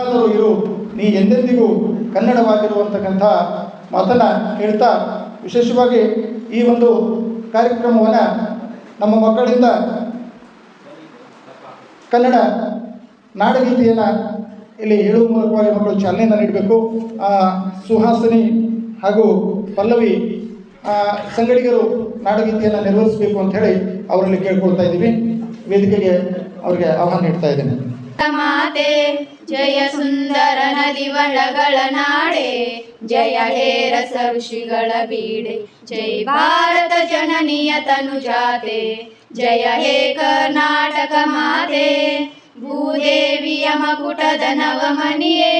ಎಲ್ಲಾದರೂ ಇರು, ನೀ ಎಂದೆಂದಿಗೂ ಕನ್ನಡವಾಗಿರುವಂತಕ್ಕಂಥ ಮಾತನ್ನು ಹೇಳ್ತಾ ವಿಶೇಷವಾಗಿ ಈ ಒಂದು ಕಾರ್ಯಕ್ರಮವನ್ನು ನಮ್ಮ ಮಕ್ಕಳಿಂದ ಕನ್ನಡ ನಾಡಗೀತೆಯನ್ನು ಇಲ್ಲಿ ಹೇಳುವ ಮೂಲಕವಾಗಿ ಮಕ್ಕಳು ಚಾಲನೆಯನ್ನು ನೀಡಬೇಕು. ಸುಹಾಸಿನಿ ಹಾಗೂ ಪಲ್ಲವಿ ಸಂಗಡಿಗರು ನಾಡಗೀತೆಯನ್ನು ನಿರ್ವಹಿಸಬೇಕು ಅಂತ ಹೇಳಿ ಅವರಲ್ಲಿ ಕೇಳ್ಕೊಳ್ತಾ ಇದ್ದೀವಿ. ವೇದಿಕೆಗೆ ಅವರಿಗೆ ಆಹ್ವಾನ ನೀಡ್ತಾ ಇದ್ದೇನೆ. ಜಯ ಸುಂದರ ನದಿ ವಳಗಳ ನಾಡೆ, ಜಯ ಹೇ ರಸ ಋಷಿಗಳ ಬೀಡೆ. ಜೈ ಭಾರತ ಜನನಿಯ ತನುಜಾತೆ, ಜಯ ಹೇ ಕರ್ನಾಟಕ ಮಾತೆ. ಭೂದೇವಿಯ ಮಕುಟದ ನವಮನಿಯೇ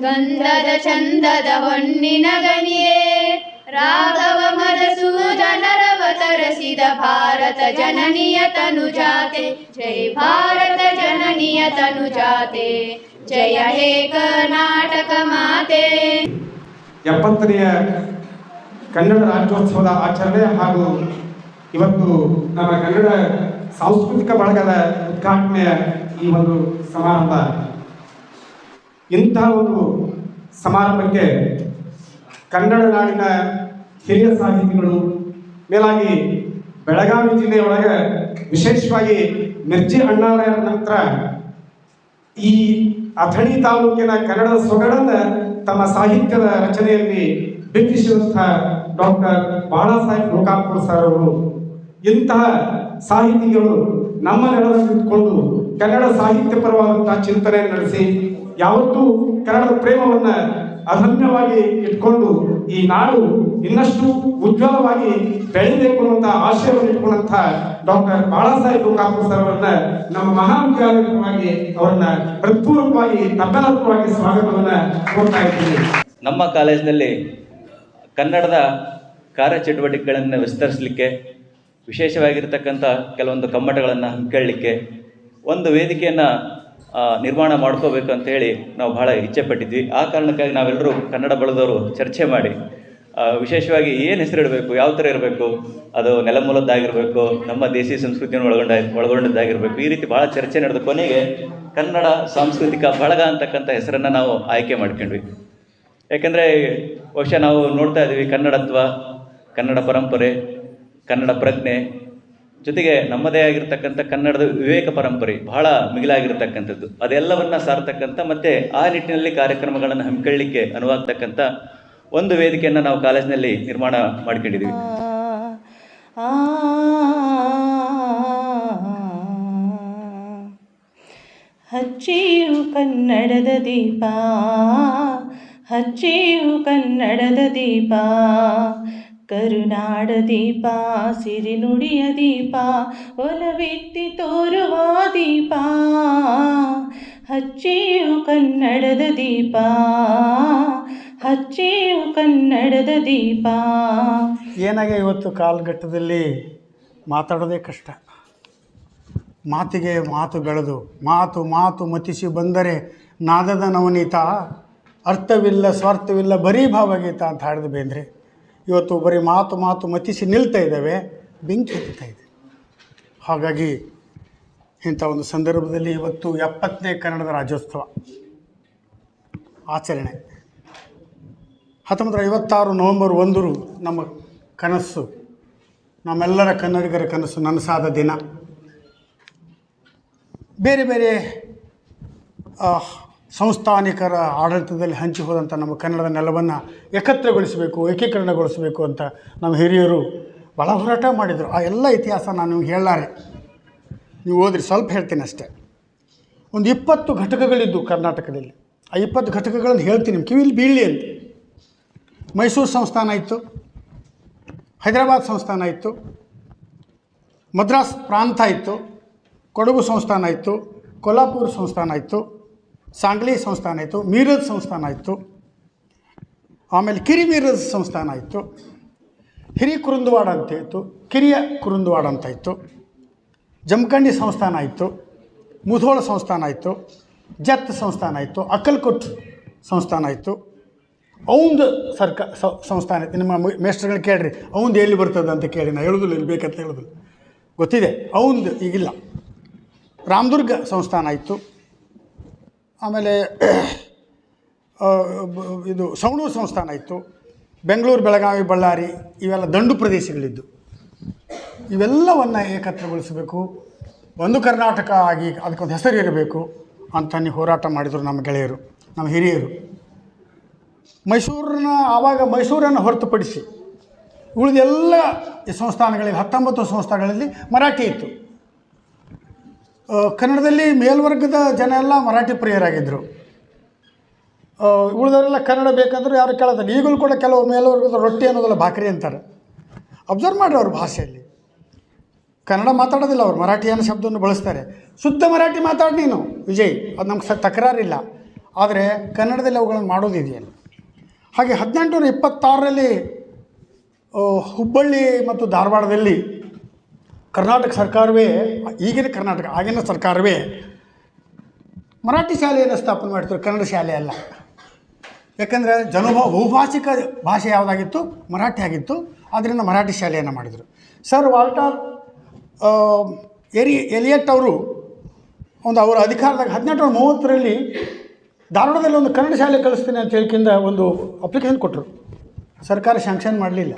ಗಂಧದ ಚಂದದ ಹೊನ್ನಿನ ಗನಿಯೇ. ರಾಘವ ಮಧುಸೂದನರವ ತರಸಿದ ಭಾರತ ಜನನಿಯ ತನುಜಾತೆ. ಜೈ ಭಾರತ ಜನನಿಯ ತನುಜಾತೆ. ಜಯ ಹೇ ಕರ್ನಾಟಕ ಮಾತೆ. ಎಪ್ಪತ್ತನೆಯ ಕನ್ನಡ ರಾಜ್ಯೋತ್ಸವದ ಆಚರಣೆ ಹಾಗೂ ಇವತ್ತು ನಮ್ಮ ಕನ್ನಡ ಸಾಂಸ್ಕೃತಿಕ ಬಳಗದ ಉದ್ಘಾಟನೆಯ ಈ ಒಂದು ಸಮಾರಂಭ. ಇಂತಹ ಒಂದು ಸಮಾರಂಭಕ್ಕೆ ಕನ್ನಡ ನಾಡಿನ ಹಿರಿಯ ಸಾಹಿತಿಗಳು, ಮೇಲಾಗಿ ಬೆಳಗಾವಿ ಜಿಲ್ಲೆಯೊಳಗೆ ವಿಶೇಷವಾಗಿ ಮಿರ್ಜಿ ಅಣ್ಣಾವರ ನಂತರ ಈ ಅಥಣಿ ತಾಲೂಕಿನ ಕನ್ನಡದ ಸೊಗಡನ್ನ ತಮ್ಮ ಸಾಹಿತ್ಯದ ರಚನೆಯಲ್ಲಿ ಬಿಂಬಿಸಿದಂತಹ ಡಾಕ್ಟರ್ ಬಾಳಾಸಾಹೇಬ್ ಲೋಕಾಪುರ ಸರ್ ಅವರು. ಇಂತಹ ಸಾಹಿತಿಗಳು ನಮ್ಮ ನೆಲದಲ್ಲಿ ಕನ್ನಡ ಸಾಹಿತ್ಯ ಪರವಾದಂತಹ ಚಿಂತನೆ ನಡೆಸಿ, ಯಾವತ್ತೂ ಕನ್ನಡದ ಪ್ರೇಮವನ್ನ ಅಧನ್ಯವಾಗಿ ಇಟ್ಕೊಂಡು ಈ ನಾಡು ಇನ್ನಷ್ಟು ಉಜ್ವಲವಾಗಿ ಬೆಳಿಬೇಕು ಅನ್ನುವಂಥ ಆಶಯವನ್ನು ಇಟ್ಕೊಂಡಂತಹ ಡಾಕ್ಟರ್ ಬಾಳಾಸಾಹೇಬ್ ಲೋಕಾಪುರ ಸರ್ ಅವರನ್ನ ನಮ್ಮ ಮಹಾವಿದ್ಯಾಲಯವಾಗಿ ಅವರನ್ನ ಹೃತ್ಪೂರ್ವಕವಾಗಿ ತಮ್ಮೆಲ್ಲರ ಪರವಾಗಿ ಸ್ವಾಗತವನ್ನ ಕೋರ್ತಾ ಇದ್ದೀನಿ. ನಮ್ಮ ಕಾಲೇಜಿನಲ್ಲಿ ಕನ್ನಡದ ಕಾರ್ಯಚಟುವಟಿಕೆಗಳನ್ನು ವಿಸ್ತರಿಸಲಿಕ್ಕೆ, ವಿಶೇಷವಾಗಿರ್ತಕ್ಕಂಥ ಕೆಲವೊಂದು ಕಮ್ಮಟಗಳನ್ನು ಹಮ್ಮಿಕೊಳ್ಳಲಿಕ್ಕೆ ಒಂದು ವೇದಿಕೆಯನ್ನು ನಿರ್ಮಾಣ ಮಾಡ್ಕೋಬೇಕು ಅಂತ ಹೇಳಿ ನಾವು ಬಹಳ ಇಚ್ಛೆ ಪಟ್ಟಿದ್ವಿ ಆ ಕಾರಣಕ್ಕಾಗಿ ನಾವೆಲ್ಲರೂ ಕನ್ನಡ ಬಳದವರು ಚರ್ಚೆ ಮಾಡಿ ವಿಶೇಷವಾಗಿ ಏನು ಹೆಸರಿಡಬೇಕು, ಯಾವ ಥರ ಇರಬೇಕು, ಅದು ನೆಲಮೂಲದ್ದಾಗಿರಬೇಕು, ನಮ್ಮ ದೇಸಿ ಸಂಸ್ಕೃತಿಯನ್ನು ಒಳಗೊಂಡ, ಒಳಗೊಂಡದ್ದಾಗಿರಬೇಕು, ಈ ರೀತಿ ಭಾಳ ಚರ್ಚೆ ನಡೆದ ಕೊನೆಗೆ ಕನ್ನಡ ಸಾಂಸ್ಕೃತಿಕ ಬಳಗ ಅಂತಕ್ಕಂಥ ಹೆಸರನ್ನು ನಾವು ಆಯ್ಕೆ ಮಾಡ್ಕೊಂಡ್ವಿ. ಯಾಕೆಂದರೆ ಬಹುಶಃ ನಾವು ನೋಡ್ತಾ ಇದ್ದೀವಿ ಕನ್ನಡತ್ವ, ಕನ್ನಡ ಪರಂಪರೆ, ಕನ್ನಡ ಪ್ರಜ್ಞೆ ಜೊತೆಗೆ ನಮ್ಮದೇ ಆಗಿರ್ತಕ್ಕಂಥ ಕನ್ನಡದ ವಿವೇಕ ಪರಂಪರೆ ಬಹಳ ಮಿಗಿಲಾಗಿರ್ತಕ್ಕಂಥದ್ದು ಅದೆಲ್ಲವನ್ನ ಸಾರ್ತಕ್ಕಂಥ ಮತ್ತೆ ಆ ನಿಟ್ಟಿನಲ್ಲಿ ಕಾರ್ಯಕ್ರಮಗಳನ್ನು ಹಮ್ಮಿಕೊಳ್ಳಲಿಕ್ಕೆ ಅನುವಾಗ್ತಕ್ಕಂಥ ಒಂದು ವೇದಿಕೆಯನ್ನು ನಾವು ಕಾಲೇಜಿನಲ್ಲಿ ನಿರ್ಮಾಣ ಮಾಡ್ಕೊಂಡಿದ್ದೀವಿ ಹಚ್ಚಿಯು ಕನ್ನಡದ ದೀಪ ಹಚ್ಚಿಯು ಕನ್ನಡದ ದೀಪ ಕರುನಾಡ ದೀಪ ಸಿರಿನುಡಿಯ ದೀಪ ಒಲವಿತ್ತಿ ತೋರುವ ದೀಪ, ಹಚ್ಚಿಯು ಕನ್ನಡದ ದೀಪ, ಹಚ್ಚಿಯು ಕನ್ನಡದ ದೀಪ. ಏನಾಗೆ ಇವತ್ತು ಕಾಲಘಟ್ಟದಲ್ಲಿ ಮಾತಾಡೋದೇ ಕಷ್ಟ. ಮಾತಿಗೆ ಮಾತು ಬೆಳೆದು, ಮಾತು ಮಾತು ಮತಿಸಿ ಬಂದರೆ ನಾದದ ನವನೀತ, ಅರ್ಥವಿಲ್ಲ ಸ್ವಾರ್ಥವಿಲ್ಲ ಬರೀ ಭಾವಗೀತ ಅಂತ ಹಾಡಿದ ಬೇಂದ್ರೆ ಇವತ್ತು ಬರೀ ಮಾತು ಮಾತು ಮತಿಸಿ ನಿಲ್ತಾ ಇದ್ದಾವೆ, ಬೆಂಕಿ ಹತ್ತುತ್ತಾ ಇದೆ. ಹಾಗಾಗಿ ಇಂಥ ಒಂದು ಸಂದರ್ಭದಲ್ಲಿ ಇವತ್ತು ಎಪ್ಪತ್ತನೇ ಕನ್ನಡದ ರಾಜ್ಯೋತ್ಸವ, ಆಚರಣೆ. ಹತ್ತೊಂಬತ್ತು ಐವತ್ತಾರು ನವೆಂಬರ್ ಒಂದರು ನಮ್ಮ ಕನಸು, ನಮ್ಮೆಲ್ಲರ ಕನ್ನಡಿಗರ ಕನಸು ನನಸಾದ ದಿನ. ಬೇರೆ ಬೇರೆ ಸಂಸ್ಥಾನಿಕರ ಆಡಳಿತದಲ್ಲಿ ಹಂಚಿ ಹೋದಂಥ ನಮ್ಮ ಕನ್ನಡದ ನೆಲವನ್ನು ಏಕತ್ರಗೊಳಿಸಬೇಕು, ಏಕೀಕರಣಗೊಳಿಸಬೇಕು ಅಂತ ನಮ್ಮ ಹಿರಿಯರು ಭಾಳ ಹೋರಾಟ ಮಾಡಿದರು. ಆ ಎಲ್ಲ ಇತಿಹಾಸ ನಾನು ನಿಮ್ಗೆ ಹೇಳಲಾರೆ. ನೀವು ಓದ್ರಿ, ಸ್ವಲ್ಪ ಹೇಳ್ತೀನಿ ಅಷ್ಟೇ. ಒಂದು ಇಪ್ಪತ್ತು ಘಟಕಗಳಿದ್ದು ಕರ್ನಾಟಕದಲ್ಲಿ. ಆ ಇಪ್ಪತ್ತು ಘಟಕಗಳನ್ನು ಹೇಳ್ತೀನಿ ಕಿವಿಲಿ ಬೀಳಿ ಅಂತ. ಮೈಸೂರು ಸಂಸ್ಥಾನ ಇತ್ತು, ಹೈದರಾಬಾದ್ ಸಂಸ್ಥಾನ ಇತ್ತು, ಮದ್ರಾಸ್ ಪ್ರಾಂತ ಇತ್ತು, ಕೊಡಗು ಸಂಸ್ಥಾನ ಇತ್ತು, ಕೊಲ್ಲಾಪುರ ಸಂಸ್ಥಾನ ಇತ್ತು ಸಾಂಗ್ಲಿ ಸಂಸ್ಥಾನ ಇತ್ತು ಮೀರಜ್ ಸಂಸ್ಥಾನ ಇತ್ತು ಆಮೇಲೆ ಕಿರಿ ಮೀರಜ್ ಸಂಸ್ಥಾನ ಇತ್ತು ಹಿರಿ ಕುರುಂದವಾಡ ಅಂತ ಇತ್ತು ಕಿರಿಯ ಕುರುಂದವಾಡ ಅಂತ ಇತ್ತು ಜಮಖಂಡಿ ಸಂಸ್ಥಾನ ಇತ್ತು ಮುಧೋಳ ಸಂಸ್ಥಾನ ಇತ್ತು ಜತ್ ಸಂಸ್ಥಾನ ಇತ್ತು ಅಕ್ಕಲ್ಕೊಟ್ ಸಂಸ್ಥಾನ ಇತ್ತು ಅವಂದು ಸರ್ಕ ಸಂಸ್ಥಾನ ಇತ್ತು ನಿಮ್ಮ ಮೇಸ್ಟರ್ಗಳು ಕೇಳ್ರಿ ಅವಂದು ಎಲ್ಲಿ ಬರ್ತದೆ ಅಂತ ಕೇಳಿ, ನಾ ಹೇಳೋದಿಲ್ಲ ಇಲ್ಲಿ ಬೇಕಂತ ಹೇಳೋದಿಲ್ಲ. ಗೊತ್ತಿದೆ ಅವಂದು ಈಗಿಲ್ಲ. ರಾಮದುರ್ಗ ಸಂಸ್ಥಾನ ಇತ್ತು ಆಮೇಲೆ ಇದು ಸವಣೂರು ಸಂಸ್ಥಾನ ಇತ್ತು. ಬೆಂಗಳೂರು ಬೆಳಗಾವಿ, ಬಳ್ಳಾರಿ ಇವೆಲ್ಲ ದಂಡು ಪ್ರದೇಶಗಳಿದ್ದು. ಇವೆಲ್ಲವನ್ನು ಏಕತ್ರಗೊಳಿಸಬೇಕು ಒಂದು ಕರ್ನಾಟಕ ಆಗಿ ಅದಕ್ಕೊಂದು ಹೆಸರು ಇರಬೇಕು ಅಂತ ಹೋರಾಟ ಮಾಡಿದರು ನಮ್ಮ ಗೆಳೆಯರು, ನಮ್ಮ ಹಿರಿಯರು. ಮೈಸೂರನ್ನ, ಆವಾಗ ಮೈಸೂರನ್ನು ಹೊರತುಪಡಿಸಿ ಉಳಿದೆಲ್ಲ ಸಂಸ್ಥಾನಗಳಲ್ಲಿ, ಹತ್ತೊಂಬತ್ತು ಸಂಸ್ಥಾನಗಳಲ್ಲಿ ಮರಾಠಿ ಇತ್ತು. ಕನ್ನಡದಲ್ಲಿ ಮೇಲ್ವರ್ಗದ ಜನ ಎಲ್ಲ ಮರಾಠಿ ಪ್ರಿಯರಾಗಿದ್ದರು ಉಳಿದವರೆಲ್ಲ ಕನ್ನಡ ಬೇಕಂದ್ರೆ ಯಾರು ಕೇಳೋದಿಲ್ಲ. ಈಗಲೂ ಕೂಡ ಕೆಲವು ಮೇಲ್ವರ್ಗದ ರೊಟ್ಟಿ ಅನ್ನೋದಲ್ಲ ಭಾಕರಿ ಅಂತಾರೆ. ಅಬ್ಸರ್ವ್ ಮಾಡ್ರಿ ಅವ್ರ ಭಾಷೆಯಲ್ಲಿ. ಕನ್ನಡ ಮಾತಾಡೋದಿಲ್ಲ ಅವ್ರು ಮರಾಠಿ ಅನ್ನೋ ಶಬ್ದವನ್ನು ಬಳಸ್ತಾರೆ. ಶುದ್ಧ ಮರಾಠಿ ಮಾತಾಡಿ ನೀನು, ವಿಜಯ್. ಅದು ನಮ್ಗೆ ಸ ತಕರಾರಿಲ್ಲ. ಆದರೆ ಕನ್ನಡದಲ್ಲಿ ಅವುಗಳನ್ನು ಮಾಡೋದಿದೆಯಲ್ಲ. ಹಾಗೆ ಹದಿನೆಂಟು ನೂರ ಇಪ್ಪತ್ತಾರರಲ್ಲಿ ಹುಬ್ಬಳ್ಳಿ ಮತ್ತು ಧಾರವಾಡದಲ್ಲಿ ಕರ್ನಾಟಕ ಸರ್ಕಾರವೇ, ಈಗಿನ ಕರ್ನಾಟಕ, ಆಗಿನ ಸರ್ಕಾರವೇ ಮರಾಠಿ ಶಾಲೆಯನ್ನು ಸ್ಥಾಪನೆ ಮಾಡ್ತಾರೆ ಕನ್ನಡ ಶಾಲೆ ಅಲ್ಲ. ಯಾಕಂದರೆ ಜನಭಾ, ಬಹುಭಾಷಿಕ ಭಾಷೆ ಯಾವುದಾಗಿತ್ತು? ಮರಾಠಿ ಆಗಿತ್ತು. ಆದ್ದರಿಂದ ಮರಾಠಿ ಶಾಲೆಯನ್ನು ಮಾಡಿದರು. ಸರ್ ವಾಲ್ಟರ್ ಎರಿ, ಎಲಿಯಟ್ ಅವರು ಒಂದು ಅವರ ಅಧಿಕಾರದಾಗ ಹದಿನೆಂಟು ಮೂವತ್ತರಲ್ಲಿ ಧಾರವಾಡದಲ್ಲಿ ಒಂದು ಕನ್ನಡ ಶಾಲೆ ಕಳಿಸ್ತೀನಿ ಅಂತ ಹೇಳ್ಕಿಂದ ಒಂದು ಅಪ್ಲಿಕೇಶನ್ ಕೊಟ್ಟರು ಸರ್ಕಾರ ಶಾಂಕ್ಷನ್ ಮಾಡಲಿಲ್ಲ.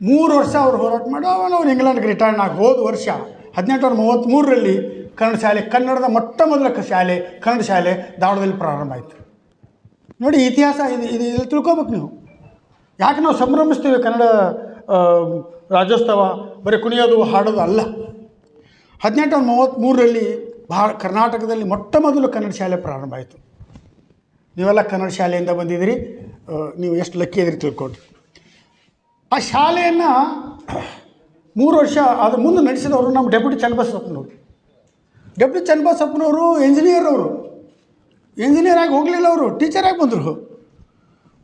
ಮೂರು ವರ್ಷ ಅವರು ಹೋರಾಟ ಮಾಡಿ, ಅವನು ಅವ್ರು ಇಂಗ್ಲೆಂಡ್ಗೆ ರಿಟರ್ನ್ ಆಗಿ ಹೋದ ವರ್ಷ ಹದಿನೆಂಟು ನೂರ ಮೂವತ್ತ್ಮೂರರಲ್ಲಿ ಕನ್ನಡ ಶಾಲೆ, ಕನ್ನಡದ ಮೊಟ್ಟ ಮೊದಲ ಶಾಲೆ, ಕನ್ನಡ ಶಾಲೆ ದಾವಣದಲ್ಲಿ ಪ್ರಾರಂಭ ಆಯಿತು. ನೋಡಿ, ಇತಿಹಾಸ ಇದು ಇದು ಇದು ತಿಳ್ಕೊಬೇಕು ನೀವು. ಯಾಕೆ ನಾವು ಸಂಭ್ರಮಿಸ್ತೀವಿ ಕನ್ನಡ ರಾಜ್ಯೋತ್ಸವ, ಬರೀ ಕುಣಿಯೋದು, ಹಾಡೋದು ಅಲ್ಲ. ಹದಿನೆಂಟು ಮೂವತ್ತ್ಮೂರರಲ್ಲಿ ಭಾ ಕರ್ನಾಟಕದಲ್ಲಿ ಮೊಟ್ಟ ಮೊದಲು ಕನ್ನಡ ಶಾಲೆ ಪ್ರಾರಂಭ ಆಯಿತು. ನೀವೆಲ್ಲ ಕನ್ನಡ ಶಾಲೆಯಿಂದ ಬಂದಿದ್ದೀರಿ ನೀವು ಎಷ್ಟು ಲಕ್ಕಿ ಇದ್ರಿ ತಿಳ್ಕೊಡ್ರಿ ಆ ಶಾಲೆಯನ್ನು ಮೂರು ವರ್ಷ ಅದ್ರ ಮುಂದೆ ನಡೆಸಿದವರು ನಮ್ಮ ಡೆಪ್ಯೂಟಿ ಚನ್ನಬಸಪ್ಪನವರು. ಡೆಪ್ಯೂಟಿ ಚನ್ನಬಸಪ್ಪನವರು ಇಂಜಿನಿಯರ್ ಅವರು. ಇಂಜಿನಿಯರ್ ಆಗಿ ಹೋಗಲಿಲ್ಲ ಅವರು ಟೀಚರಾಗಿ ಬಂದರು.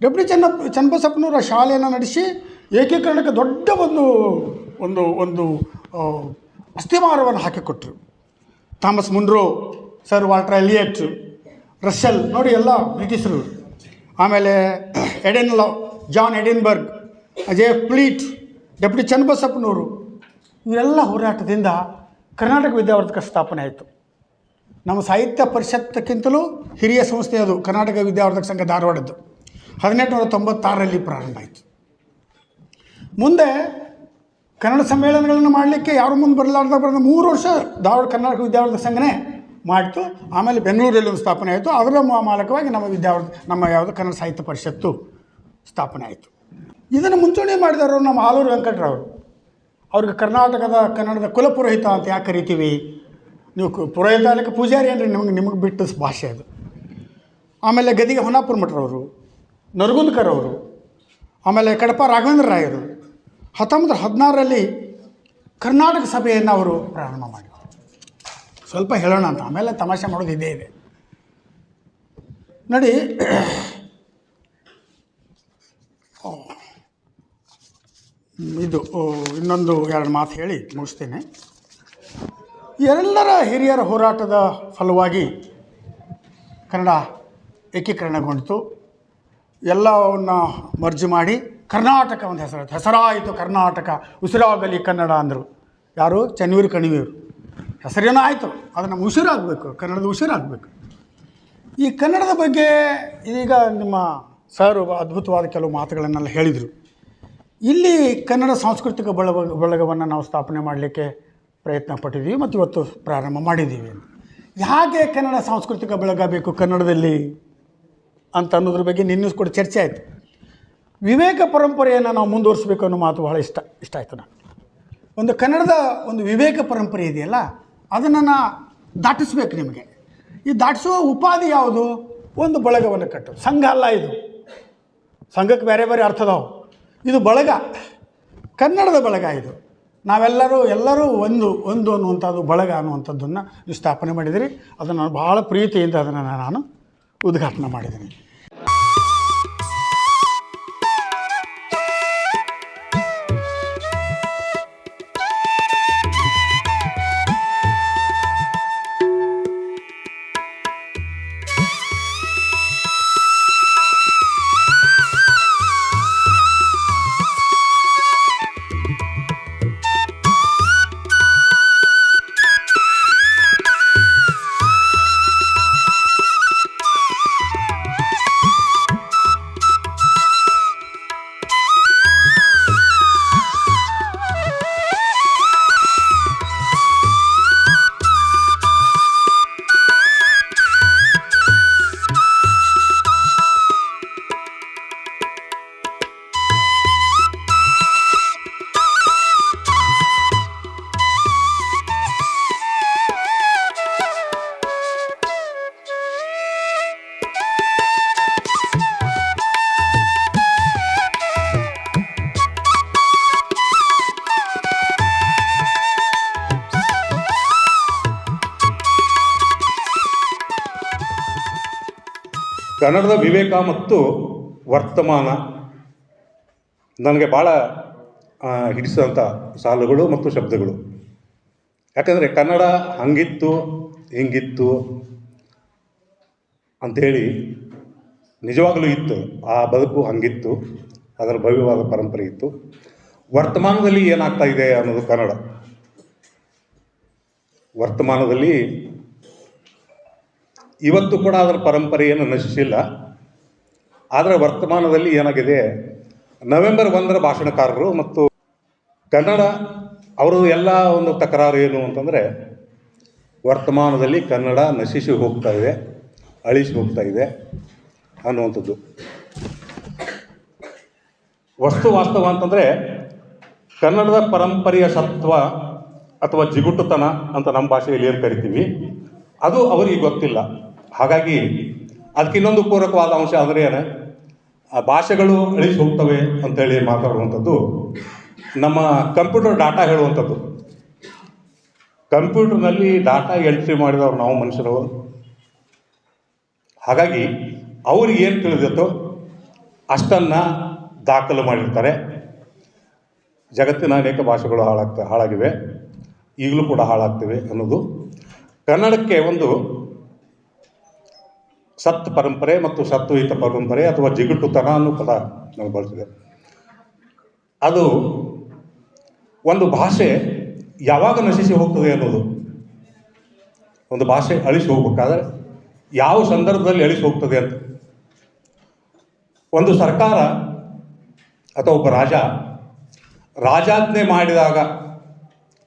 ಡೆಪ್ಯೂಟಿ ಚನ್ನ, ಚನ್ನಬಸಪ್ಪನವರು ಆ ಶಾಲೆಯನ್ನು ನಡೆಸಿ ಏಕೀಕರಣಕ್ಕೆ ದೊಡ್ಡ ಒಂದು ಒಂದು ಒಂದು ಅಸ್ಥಿಮಾರವನ್ನು ಹಾಕಿಕೊಟ್ರು. Thomas Munro, sir Walter Elliot Russell ನೋಡಿ ಎಲ್ಲ ಬ್ರಿಟಿಷರು. ಆಮೇಲೆ ಎಡೆನ್ ಲಾ, ಜಾನ್ ಎಡಿನ್ಬರ್ಗ್ ಅಜಯ್ ಪ್ಲೀಟ್ ಡೆಪ್ಯೂಟಿ ಚನ್ನಬಸಪ್ಪನವರು, ಇವರೆಲ್ಲ ಹೋರಾಟದಿಂದ ಕರ್ನಾಟಕ ವಿದ್ಯಾವರ್ಧಕ ಸ್ಥಾಪನೆ ಆಯಿತು. ನಮ್ಮ ಸಾಹಿತ್ಯ ಪರಿಷತ್ತಕ್ಕಿಂತಲೂ ಹಿರಿಯ ಸಂಸ್ಥೆ ಅದು, ಕರ್ನಾಟಕ ವಿದ್ಯಾವರ್ಧಕ ಸಂಘ ಧಾರವಾಡದ್ದು. ಹದಿನೆಂಟುನೂರ ತೊಂಬತ್ತಾರರಲ್ಲಿ ಪ್ರಾರಂಭ ಆಯಿತು. ಮುಂದೆ ಕನ್ನಡ ಸಮ್ಮೇಳನಗಳನ್ನು ಮಾಡಲಿಕ್ಕೆ ಯಾರು ಮುಂದೆ ಬರಲಾರ್ದ ಬರೋದು ಮೂರು ವರ್ಷ ಧಾರವಾಡ ಕರ್ನಾಟಕ ವಿದ್ಯಾವರ್ಧಕ ಸಂಘನೇ ಮಾಡಿತು. ಆಮೇಲೆ ಬೆಂಗಳೂರಲ್ಲಿ ಒಂದು ಸ್ಥಾಪನೆ ಆಯಿತು. ಅದರ ಮೂಲಕವಾಗಿ ನಮ್ಮ ವಿದ್ಯಾವರ್ಧ, ನಮ್ಮ ಯಾವುದು ಕನ್ನಡ ಸಾಹಿತ್ಯ ಪರಿಷತ್ತು ಸ್ಥಾಪನೆ ಆಯಿತು. ಇದನ್ನು ಮುಂಚೂಣಿ ಮಾಡಿದವರು ನಮ್ಮ ಆಲೂರು ವೆಂಕಟರಾವ್. ಅವ್ರಿಗೆ ಕರ್ನಾಟಕದ, ಕನ್ನಡದ ಕುಲಪುರೋಹಿತ ಅಂತ ಯಾಕೆ ಕರಿತೀವಿ? ನೀವು ಪುರೋಹಿತ ಅನ್ನಕ್ಕೆ ಪೂಜಾರಿ ಅಂದರೆ ನಿಮಗೆ ನಿಮಗೆ ಬಿಟ್ಟು ಭಾಷೆ ಅದು. ಆಮೇಲೆ ಗದಿಗೆ ಹೊನ್ನಾಪುರ ಮಠರವರು ನರಗುಂದ್ಕರ್ ಅವರು, ಆಮೇಲೆ ಕಡಪ ರಾಘವೇಂದ್ರ ರಾಯರು ಹತ್ತೊಂಬತ್ತು ಹದಿನಾರರಲ್ಲಿ ಕರ್ನಾಟಕ ಸಭೆಯನ್ನು ಅವರು ಪ್ರಾರಂಭ ಮಾಡಿದರು. ಸ್ವಲ್ಪ ಹೇಳೋಣ ಅಂತ, ಆಮೇಲೆ ತಮಾಷೆ ಮಾಡೋದು ಇದೇ ಇದೆ. ನೋಡಿ ಇದು ಇನ್ನೊಂದು ಎರಡು ಮಾತು ಹೇಳಿ ಮುಗಿಸ್ತೇನೆ. ಎಲ್ಲರ ಹಿರಿಯರ ಹೋರಾಟದ ಫಲವಾಗಿ ಕನ್ನಡ ಏಕೀಕರಣಗೊಂಡಿತು. ಎಲ್ಲವನ್ನ ಮರ್ಜಿ ಮಾಡಿ ಕರ್ನಾಟಕ ಒಂದು ಹೆಸರು ಹೆಸರಾಯಿತು ಕರ್ನಾಟಕ, ಉಸಿರಾಗಲಿ ಕನ್ನಡ ಅಂದರು. ಯಾರು? ಚನ್ನವೀರು ಕಣಿವೆಯವರು. ಹೆಸರೇನೋ ಆಯಿತು. ಅದು ನಮ್ಮ ಉಸಿರಾಗಬೇಕು, ಕನ್ನಡದ ಉಸಿರಾಗಬೇಕು. ಈ ಕನ್ನಡದ ಬಗ್ಗೆ ಇದೀಗ ನಿಮ್ಮ ಸರ್ ಅದ್ಭುತವಾದ ಕೆಲವು ಮಾತುಗಳನ್ನೆಲ್ಲ ಹೇಳಿದರು. ಇಲ್ಲಿ ಕನ್ನಡ ಸಾಂಸ್ಕೃತಿಕ ಬಳಗ, ಬಳಗವನ್ನು ನಾವು ಸ್ಥಾಪನೆ ಮಾಡಲಿಕ್ಕೆ ಪ್ರಯತ್ನ ಪಟ್ಟಿದ್ದೀವಿ ಮತ್ತು ಇವತ್ತು ಪ್ರಾರಂಭ ಮಾಡಿದ್ದೀವಿ. ಯಾಕೆ ಕನ್ನಡ ಸಾಂಸ್ಕೃತಿಕ ಬಳಗ ಬೇಕು ಕನ್ನಡದಲ್ಲಿ ಅಂತ ಅನ್ನೋದ್ರ ಬಗ್ಗೆ ನಿನ್ನೂ ಕೂಡ ಚರ್ಚೆ ಆಯಿತು. ವಿವೇಕ ಪರಂಪರೆಯನ್ನು ನಾವು ಮುಂದುವರಿಸಬೇಕು ಅನ್ನೋ ಮಾತು ಬಹಳ ಇಷ್ಟ ಇಷ್ಟ ಆಯಿತು ನಾನು ಒಂದು ಕನ್ನಡದ ಒಂದು ವಿವೇಕ ಪರಂಪರೆ ಇದೆಯಲ್ಲ, ಅದನ್ನು ದಾಟಿಸ್ಬೇಕು ನಿಮಗೆ. ಈ ದಾಟಿಸುವ ಉಪಾಧಿ ಯಾವುದು? ಒಂದು ಬಳಗವನ್ನು ಕಟ್ಟೋದು ಸಂಘ ಅಲ್ಲ ಇದು. ಸಂಘಕ್ಕೆ ಬೇರೆ ಬೇರೆ ಅರ್ಥದವು ಇದು ಬಳಗ. ಕನ್ನಡದ ಬಳಗ ಇದು. ನಾವೆಲ್ಲರೂ, ಎಲ್ಲರೂ ಒಂದು ಒಂದು ಅನ್ನುವಂಥದ್ದು ಬಳಗ ಅನ್ನುವಂಥದ್ದನ್ನು ನೀವು ಸ್ಥಾಪನೆ ಮಾಡಿದಿರಿ. ಅದನ್ನು ನಾನು ಭಾಳ ಪ್ರೀತಿಯಿಂದ ಅದನ್ನು ನಾನು ಉದ್ಘಾಟನೆ ಮಾಡಿದ್ದೀನಿ ಕನ್ನಡದ ವಿವೇಕ ಮತ್ತು ವರ್ತಮಾನ ನನಗೆ ಭಾಳ ಹಿಡಿಸಿದಂಥ ಸಾಲುಗಳು ಮತ್ತು ಶಬ್ದಗಳು. ಯಾಕಂದರೆ ಕನ್ನಡ ಹಂಗಿತ್ತು, ಹಿಂಗಿತ್ತು ಅಂಥೇಳಿ ನಿಜವಾಗಲೂ ಇತ್ತು. ಆ ಬದುಕು ಹಂಗಿತ್ತು, ಅದರ ಭವ್ಯವಾದ ಪರಂಪರೆ ಇತ್ತು. ವರ್ತಮಾನದಲ್ಲಿ ಏನಾಗ್ತಾ ಇದೆ ಅನ್ನೋದು ಕನ್ನಡ. ವರ್ತಮಾನದಲ್ಲಿ ಇವತ್ತು ಕೂಡ ಅದರ ಪರಂಪರೆಯನ್ನು ನಶಿಸಿಲ್ಲ. ಆದರೆ ವರ್ತಮಾನದಲ್ಲಿ ಏನಾಗಿದೆ, ನವೆಂಬರ್ ಒಂದರ ಭಾಷಣಕಾರರು ಮತ್ತು ಕನ್ನಡ ಅವರು ಎಲ್ಲ ಒಂದು ತಕರಾರು ಏನು ಅಂತಂದರೆ, ವರ್ತಮಾನದಲ್ಲಿ ಕನ್ನಡ ನಶಿಸಿ ಹೋಗ್ತಾ ಇದೆ, ಅಳಿಸಿ ಹೋಗ್ತಾ ಇದೆ ಅನ್ನುವಂಥದ್ದು. ವಸ್ತು ವಾಸ್ತವ ಅಂತಂದರೆ, ಕನ್ನಡದ ಪರಂಪರೆಯ ಸತ್ವ ಅಥವಾ ಜಿಗುಟುತನ ಅಂತ ನಮ್ಮ ಭಾಷೆಯಲ್ಲಿ ಏನು ಕರಿತೀವಿ, ಅದು ಅವರಿಗೆ ಗೊತ್ತಿಲ್ಲ. ಹಾಗಾಗಿ ಅದಕ್ಕೆ ಇನ್ನೊಂದು ಪೂರಕವಾದ ಅಂಶ ಅಂದರೆ ಏನು? ಭಾಷೆಗಳು ಅಳಿಸಿ ಹೋಗ್ತವೆ ಅಂತೇಳಿ ಮಾತಾಡುವಂಥದ್ದು ನಮ್ಮ ಕಂಪ್ಯೂಟರ್ ಡಾಟಾ ಹೇಳುವಂಥದ್ದು. ಕಂಪ್ಯೂಟರ್ನಲ್ಲಿ ಡಾಟಾ ಎಂಟ್ರಿ ಮಾಡಿದವರು ನಾವು ಮನುಷ್ಯರು. ಹಾಗಾಗಿ ಅವ್ರಿಗೆ ಏನು ತಿಳಿದಿತ್ತೋ ಅಷ್ಟನ್ನು ದಾಖಲು ಮಾಡಿರ್ತಾರೆ. ಜಗತ್ತಿನ ಅನೇಕ ಭಾಷೆಗಳು ಹಾಳಾಗ್ತ, ಹಾಳಾಗಿವೆ. ಈಗಲೂ ಕೂಡ ಹಾಳಾಗ್ತಿವೆ ಅನ್ನೋದು. ಕನ್ನಡಕ್ಕೆ ಒಂದು ಸತ್ ಪರಂಪರೆ ಮತ್ತು ಸತ್ವಯುತ ಪರಂಪರೆ ಅಥವಾ ಜಿಗುಟುತನ ಅನ್ನೋ ಪದ ನಾವು ಬಳಸಿದೆ ಅದು ಒಂದು ಭಾಷೆ ಯಾವಾಗ ನಶಿಸಿ ಹೋಗ್ತದೆ ಅನ್ನೋದು. ಒಂದು ಭಾಷೆ ಅಳಿಸಿ ಹೋಗ್ಬೇಕಾದ್ರೆ ಯಾವ ಸಂದರ್ಭದಲ್ಲಿ ಅಳಿಸಿ ಹೋಗ್ತದೆ ಅಂತ. ಒಂದು ಸರ್ಕಾರ ಅಥವಾ ಒಬ್ಬ ರಾಜ ರಾಜಾಜ್ಞೆ ಮಾಡಿದಾಗ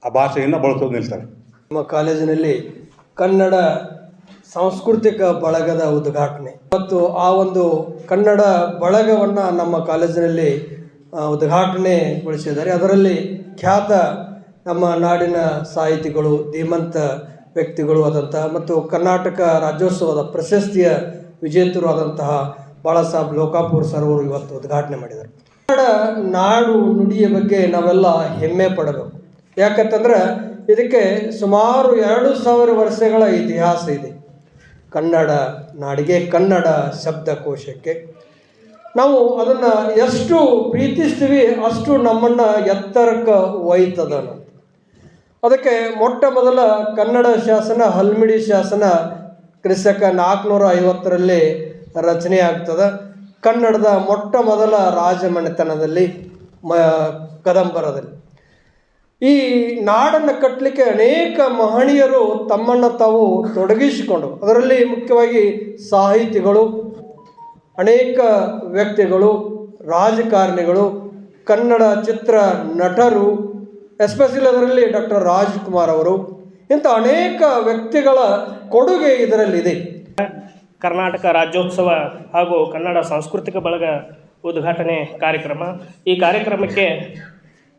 ಆ ಭಾಷೆಯನ್ನು ಬಳಸೋದು ನಿಲ್ತಾರೆ. ನಮ್ಮ ಕಾಲೇಜಿನಲ್ಲಿ ಕನ್ನಡ ಸಾಂಸ್ಕೃತಿಕ ಬಳಗದ ಉದ್ಘಾಟನೆ. ಮತ್ತು ಆ ಒಂದು ಕನ್ನಡ ಬಳಗವನ್ನು ನಮ್ಮ ಕಾಲೇಜಿನಲ್ಲಿ ಉದ್ಘಾಟನೆಗೊಳಿಸಿದ್ದಾರೆ. ಅದರಲ್ಲಿ ಖ್ಯಾತ ನಮ್ಮ ನಾಡಿನ ಸಾಹಿತಿಗಳು, ಧೀಮಂತ ವ್ಯಕ್ತಿಗಳು ಆದಂತಹ ಮತ್ತು ಕರ್ನಾಟಕ ರಾಜ್ಯೋತ್ಸವದ ಪ್ರಶಸ್ತಿಯ ವಿಜೇತರು ಆದಂತಹ ಬಾಳಾ ಸಾಹೇಬ್ ಲೋಕಾಪುರ್ ಸರ್ ಅವರು ಇವತ್ತು ಉದ್ಘಾಟನೆ ಮಾಡಿದ್ದಾರೆ. ಕನ್ನಡ ನಾಡು ನುಡಿಯ ಬಗ್ಗೆ ನಾವೆಲ್ಲ ಹೆಮ್ಮೆ ಪಡಬೇಕು. ಯಾಕಂತಂದ್ರೆ ಇದಕ್ಕೆ ಸುಮಾರು ಎರಡು ಸಾವಿರ ವರ್ಷಗಳ ಇತಿಹಾಸ ಇದೆ. ಕನ್ನಡ ನಾಡಿಗೆ ಕನ್ನಡ ಶಬ್ದಕೋಶಕ್ಕೆ. ನಾವು ಅದನ್ನು ಎಷ್ಟು ಪ್ರೀತಿಸ್ತೀವಿ ಅಷ್ಟು ನಮ್ಮನ್ನು ಎತ್ತರಕ್ಕೆ ಒಯ್ತದ. ಅದಕ್ಕೆ ಮೊಟ್ಟ ಮೊದಲ ಕನ್ನಡ ಶಾಸನ, ಹಲ್ಮಿಡಿ ಶಾಸನ ಕ್ರಿಸ್ತಕ ನಾಲ್ಕುನೂರ ಐವತ್ತರಲ್ಲಿ ರಚನೆ ಆಗ್ತದೆ. ಕನ್ನಡದ ಮೊಟ್ಟ ಮೊದಲ ರಾಜಮನೆತನದಲ್ಲಿ, ಮ, ಕದಂಬರದಲ್ಲಿ. ಈ ನಾಡನ್ನು ಕಟ್ಟಲಿಕ್ಕೆ ಅನೇಕ ಮಹನೀಯರು ತಮ್ಮನ್ನು ತಾವು ತೊಡಗಿಸಿಕೊಂಡು ಅದರಲ್ಲಿ ಮುಖ್ಯವಾಗಿ ಸಾಹಿತಿಗಳು, ಅನೇಕ ವ್ಯಕ್ತಿಗಳು, ರಾಜಕಾರಣಿಗಳು, ಕನ್ನಡ ಚಿತ್ರ ನಟರು ಎಸ್ಪೆಷಲಿ ಅದರಲ್ಲಿ ಡಾಕ್ಟರ್ ರಾಜ್ಕುಮಾರ್ ಅವರು. ಇಂಥ ಅನೇಕ ವ್ಯಕ್ತಿಗಳ ಕೊಡುಗೆ ಇದರಲ್ಲಿದೆ. ಕರ್ನಾಟಕ ರಾಜ್ಯೋತ್ಸವ ಹಾಗೂ ಕನ್ನಡ ಸಾಂಸ್ಕೃತಿಕ ಬಳಗ ಉದ್ಘಾಟನೆ ಕಾರ್ಯಕ್ರಮ. ಈ ಕಾರ್ಯಕ್ರಮಕ್ಕೆ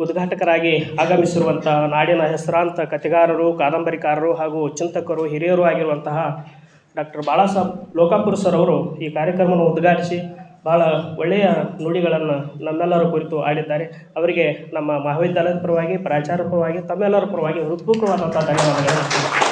ಉದ್ಘಾಟಕರಾಗಿ ಆಗಮಿಸಿರುವಂತಹ ನಾಡಿನ ಹೆಸರಾಂತ ಕಥೆಗಾರರು, ಕಾದಂಬರಿಕಾರರು ಹಾಗೂ ಚಿಂತಕರು, ಹಿರಿಯರು ಆಗಿರುವಂತಹ ಡಾಕ್ಟರ್ ಬಾಳಾಸಾಹೇಬ್ ಲೋಕಾಪುರ ಸರ್ ಅವರು ಈ ಕಾರ್ಯಕ್ರಮವನ್ನು ಉದ್ಘಾಟಿಸಿ ಭಾಳ ಒಳ್ಳೆಯ ನುಡಿಗಳನ್ನು ನಮ್ಮೆಲ್ಲರ ಕುರಿತು ಆಡಿದ್ದಾರೆ. ಅವರಿಗೆ ನಮ್ಮ ಮಹಾವಿದ್ಯಾಲಯದ ಪರವಾಗಿ ಪ್ರಾಚಾರ್ಯ ಪರವಾಗಿ, ತಮ್ಮೆಲ್ಲರ ಪರವಾಗಿ ಹೃತ್ಪೂರ್ವಕವಾದಂಥ ಧನ್ಯವಾದಗಳು.